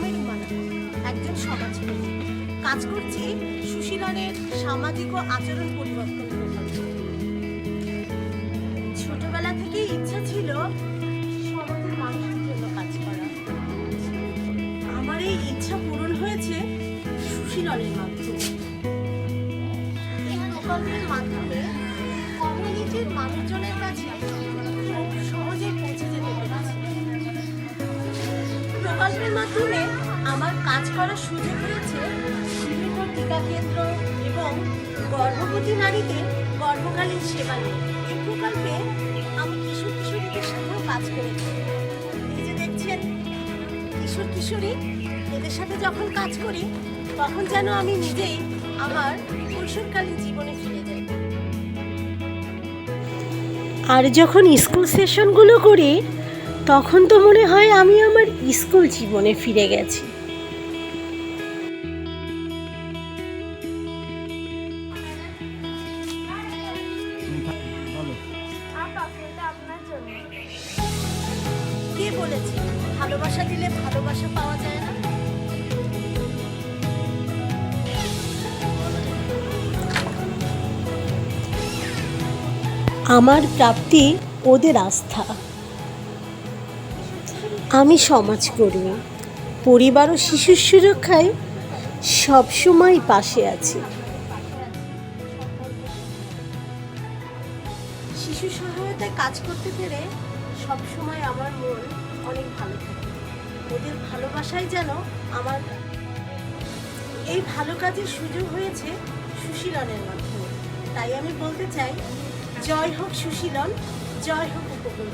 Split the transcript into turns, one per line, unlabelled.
নামের উমানা একজন সমাজকর্মী কাজ করছি সুশীলনের সামাজিক ও আচরণ পরিবর্তন ছোটবেলা থেকেই ইচ্ছা ছিল সমাজের মানুষের জন্য কাজ করা। আমার এই ইচ্ছা পূরণ হয়েছে সুশীলনের মাধ্যমে। প্রকল্পের মাধ্যমে কমিউনিটির মানুষজনের কাছে প্রকল্পের মাধ্যমে আমার কাজ করার সুযোগ হয়েছে বিভিন্ন টিকা কেন্দ্র এবং গর্ভবতী নারীদের গর্ভকালীন সেবা নিয়ে। এই প্রকল্পে আমি কিশোর কিশোরীদের সাথেও কাজ করেছি। এই যে দেখছেন, কিশোর কিশোরী, এদের সাথে যখন কাজ করি, তখন যেন আমি নিজেই আমার কৈশোরকালীন জীবনে ফিরে যাই। আর যখন স্কুল সেশনগুলো করি তখন তো মনে হয় আমি আমার স্কুল জীবনে ফিরে গেছি। কে বলেছে? ভালোবাসা দিলে ভালোবাসা পাওয়া যায় না? আমার প্রাপ্তি ওদের আস্থা। আমি সমাজকর্মী পরিবার ও শিশুর সুরক্ষায় সবসময় পাশে আছি। শিশু সহায়তায় কাজ করতে পেরে সবসময় আমার মন অনেক ভালো থাকে। ওদের ভালোবাসাই যেন আমার এই ভালো কাজের সুযোগ হয়েছে সুশীলনের মাধ্যমে। তাই আমি বলতে চাই, জয় হোক সুশীলন, জয় হোক উপকূল